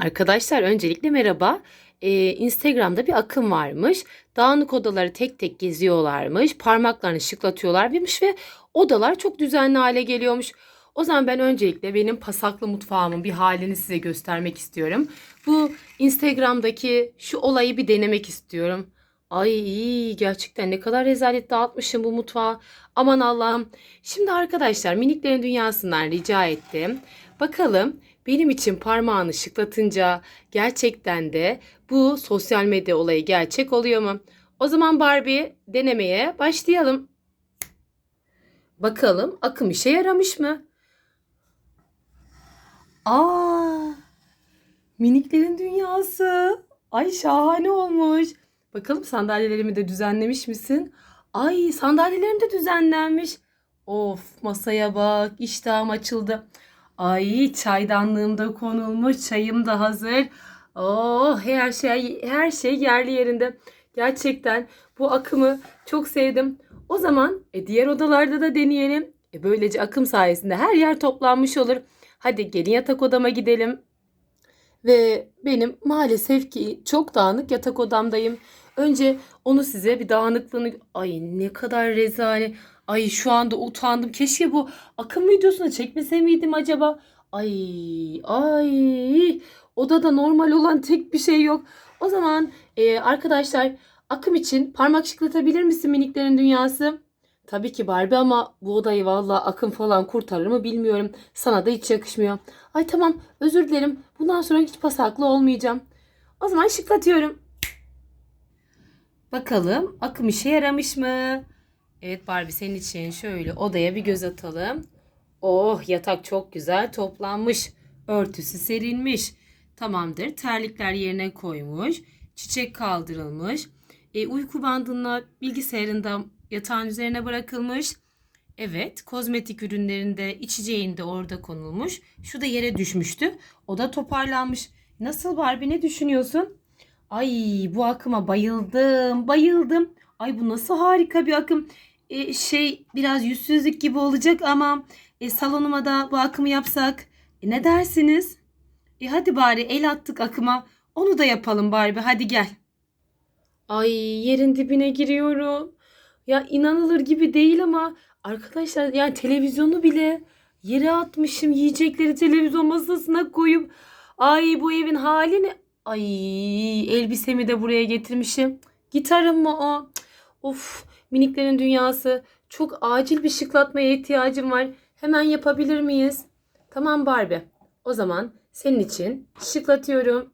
Arkadaşlar öncelikle merhaba. Ee, Instagram'da bir akım varmış. Dağınık odaları tek tek geziyorlarmış. Parmaklarını şıklatıyorlarmış ve odalar çok düzenli hale geliyormuş. O zaman ben öncelikle benim pasaklı mutfağımın bir halini size göstermek istiyorum. Bu Instagram'daki şu olayı bir denemek istiyorum. Ay gerçekten ne kadar rezalet dağıtmışım bu mutfağı. Aman Allah'ım. Şimdi arkadaşlar miniklerin dünyasından rica ettim. Bakalım benim için parmağını şıklatınca gerçekten de bu sosyal medya olayı gerçek oluyor mu? O zaman Barbie denemeye başlayalım. Bakalım akım işe yaramış mı? Aa! Miniklerin dünyası. Ay şahane olmuş. Bakalım sandalyelerimi de düzenlemiş misin? Ay sandalyelerim de düzenlenmiş. Of masaya bak iştahım açıldı. Ay çaydanlığım da konulmuş çayım da hazır. Oh her şey her şey yerli yerinde. Gerçekten bu akımı çok sevdim. O zaman e, diğer odalarda da deneyelim. E, böylece akım sayesinde her yer toplanmış olur. Hadi gelin yatak odama gidelim. Ve benim maalesef ki çok dağınık yatak odamdayım. Önce onu size bir dağınıklığını... Ay ne kadar rezalet. Ay şu anda utandım. Keşke bu akım videosunu çekmese miydim acaba? Ay ay. Odada normal olan tek bir şey yok. O zaman e, arkadaşlar akım için parmak şıklatabilir misin miniklerin dünyası? Tabii ki Barbie ama bu odayı valla akım falan kurtarır mı bilmiyorum. Sana da hiç yakışmıyor. Ay tamam özür dilerim. Bundan sonra hiç pasaklı olmayacağım. O zaman şıklatıyorum. Bakalım akım işe yaramış mı? Evet Barbie senin için şöyle odaya bir göz atalım. Oh yatak çok güzel toplanmış. Örtüsü serilmiş. Tamamdır. Terlikler yerine koymuş. Çiçek kaldırılmış. E, uyku bandında bilgisayarında yatağın üzerine bırakılmış. Evet, kozmetik ürünlerinde içeceğinde orada konulmuş. Şu da yere düşmüştü. O da toparlanmış. Nasıl Barbie ne düşünüyorsun? Ay bu akıma bayıldım, bayıldım. Ay bu nasıl harika bir akım. E, şey biraz yüzsüzlük gibi olacak ama e, salonuma da bu akımı yapsak e, ne dersiniz? E hadi bari el attık akıma. Onu da yapalım Barbie hadi gel. Ay yerin dibine giriyorum. Ya inanılır gibi değil ama arkadaşlar yani televizyonu bile yere atmışım. Yiyecekleri televizyon masasına koyup ay bu evin hali ne? Ay elbisemi de buraya getirmişim. Gitarım mı o? Of miniklerin dünyası. Çok acil bir şıklatmaya ihtiyacım var. Hemen yapabilir miyiz? Tamam Barbie. O zaman senin için şıklatıyorum.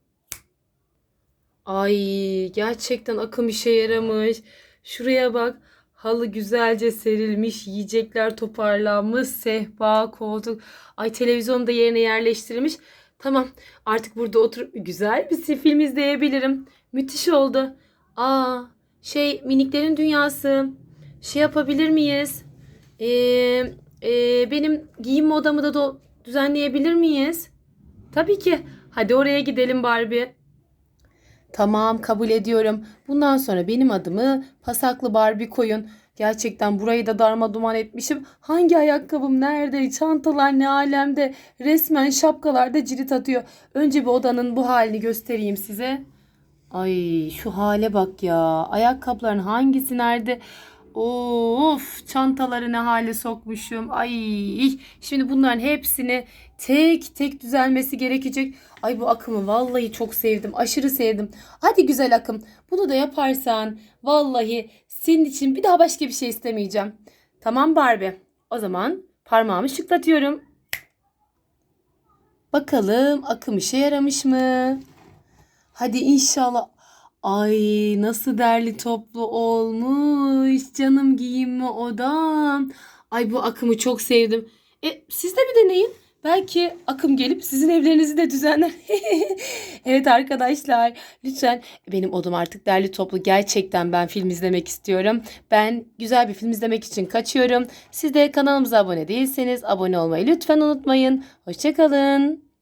Ay gerçekten akım işe yaramış. Şuraya bak. Halı güzelce serilmiş, yiyecekler toparlanmış, sehpa, koltuk. Ay televizyon da yerine yerleştirilmiş. Tamam artık burada oturup güzel bir film izleyebilirim. Müthiş oldu. Aa şey miniklerin dünyası. Şey yapabilir miyiz? Ee, e, benim giyinme odamı da do- düzenleyebilir miyiz? Tabii ki. Hadi oraya gidelim Barbie. Tamam kabul ediyorum. Bundan sonra benim adımı pasaklı Barbie koyun. Gerçekten burayı da darma duman etmişim. Hangi ayakkabım nerede? Çantalar ne alemde? Resmen şapkalarda cirit atıyor. Önce bir odanın bu halini göstereyim size. Ay şu hale bak ya. Ayakkabıların hangisi nerede? Of çantaları ne hale sokmuşum. Ay şimdi bunların hepsini tek tek düzelmesi gerekecek. Ay bu akımı vallahi çok sevdim. Aşırı sevdim. Hadi güzel akım. Bunu da yaparsan vallahi senin için bir daha başka bir şey istemeyeceğim. Tamam Barbie. O zaman parmağımı şıklatıyorum. Bakalım akım işe yaramış mı? Hadi inşallah. Ay nasıl derli toplu olmuş. Canım giyinme odam. Ay bu akımı çok sevdim. E siz de bir deneyin. Belki akım gelip sizin evlerinizi de düzenler. evet arkadaşlar lütfen benim odam artık derli toplu. Gerçekten ben film izlemek istiyorum. Ben güzel bir film izlemek için kaçıyorum. Siz de kanalımıza abone değilseniz abone olmayı lütfen unutmayın. Hoşçakalın.